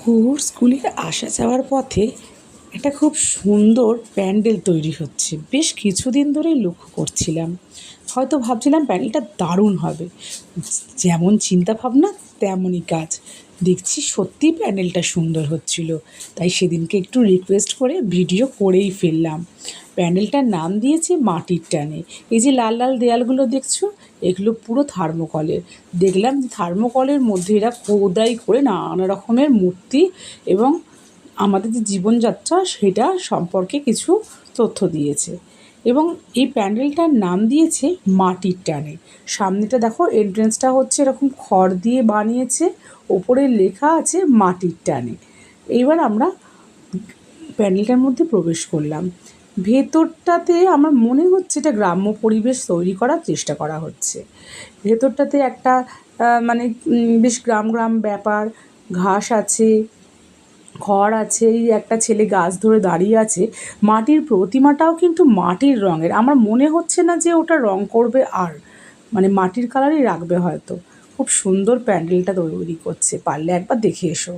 কুহুর স্কুলে আসা যাওয়ার পথে একটা খুব সুন্দর প্যান্ডেল তৈরি হচ্ছে। বেশ কিছুদিন ধরেই লক্ষ্য করছিলাম। হয়তো ভাবছিলাম প্যান্ডেলটা দারুণ হবে। যেমন চিন্তা ভাবনা তেমনই কাজ। দেখছি সত্যিই প্যান্ডেলটা সুন্দর হচ্ছিল। তাই সেদিনকে একটু রিকোয়েস্ট করে ভিডিও করেই ফেললাম। প্যান্ডেলটার নাম দিয়েছি মাটির টানে। এই যে লাল লাল দেয়ালগুলো দেখছ, এগুলো পুরো থার্মোকলের। দেখলাম যে থার্মোকলের মধ্যে এরা খোদাই করে নানা রকমের মূর্তি এবং আমাদের যে জীবনযাত্রা, সেটা সম্পর্কে কিছু তথ্য দিয়েছে। এবং এই প্যান্ডেলটার নাম দিয়েছে মাটির টানে। সামনেটা দেখো এন্ট্রেন্সটা হচ্ছে এরকম খড় দিয়ে বানিয়েছে, ওপরে লেখা আছে মাটির টানে। এইবার আমরা প্যান্ডেলটার মধ্যে প্রবেশ করলাম। ভেতরটাতে আমার মনে হচ্ছে এটা গ্রাম্য পরিবেশ তৈরি করার চেষ্টা করা হচ্ছে। ভেতরটাতে একটা মানে বেশ গ্রাম গ্রাম ব্যাপার, ঘাস আছে খড় আছে, এই একটা ছেলে গাছ ধরে দাঁড়িয়ে আছে। মাটির প্রতিমাটাও কিন্তু মাটির রঙের। আমার মনে হচ্ছে না যে ওটা রং করবে আর মানে মাটির কালারই রাখবে হয়তো। খুব সুন্দর প্যান্ডেলটা তৈরি করছে, পারলে একবার দেখে এসো।